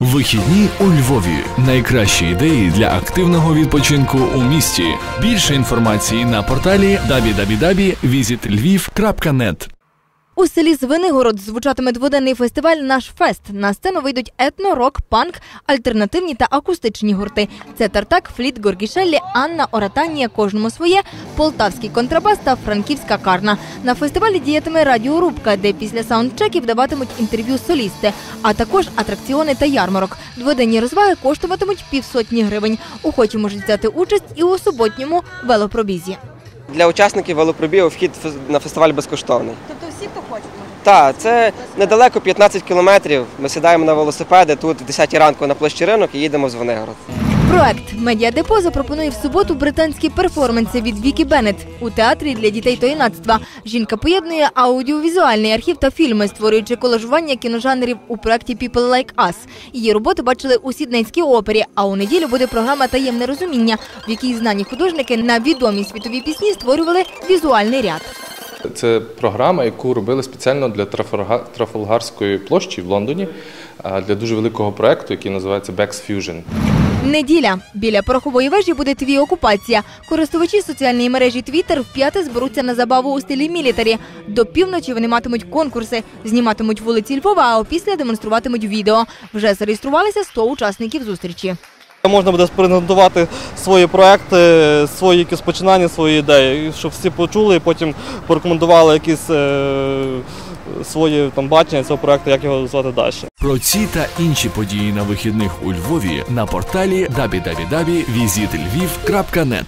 Вихідні у Львові. Найкращі ідеї для активного відпочинку у місті. Більше інформації на порталі www.visitlviv.net У селі Звенигород звучатиме дводенний фестиваль Наш фест. На сцену вийдуть етно, рок, панк, альтернативні та акустичні гурти. Це Тартак, Фліт, Горгішеллі, Анна, Оратанія, кожному своє, Полтавський контрабас та Франківська карна. На фестивалі діятиме радіорубка, де після саундчеків даватимуть інтерв'ю солісти, а також атракціони та ярмарок. Дводенні розваги коштуватимуть півсотні гривень. Охочі можуть взяти участь і у суботньому велопробізі. Для учасників велопробігу вхід на фестиваль безкоштовний. Тобто всі, хто хоче, можуть. Так, це недалеко 15 кілометрів. Ми сідаємо на велосипеди тут в 10 ранку на площі ринок і їдемо в Звенигород. Проект Медіадепо запропонує в суботу британські перформанси від Вікі Беннет у театрі для дітей та. Жінка поєднує аудіовізуальний архів та фільми, створюючи колажування кіножанрів у проєкті People Like Us. Її роботи бачили у Сіднейській опері. А у неділю буде програма Таємне розуміння, в якій знані художники на відомі світові пісні створювали візуальний ряд. Це програма, яку робили спеціально для Трафалгарської площі в Лондоні для дуже великого проекту, який називається Bex Fusion. Неділя біля порохової вежі буде твій окупація. Користувачі соціальної мережі Twitter вп'яте зберуться на забаву у стилі мілітарі. До півночі вони матимуть конкурси, зніматимуть вулиці Львова, а опісля демонструватимуть відео. Вже зареєструвалися 100 учасників зустрічі. Можна буде презентувати свої проекти, свої якісь починання, свої ідеї, щоб всі почули і потім порекомендували якісь е, свої там бачення цього проекту, як його звати далі. Про ці та інші події на вихідних у Львові на порталі www.visitlviv.net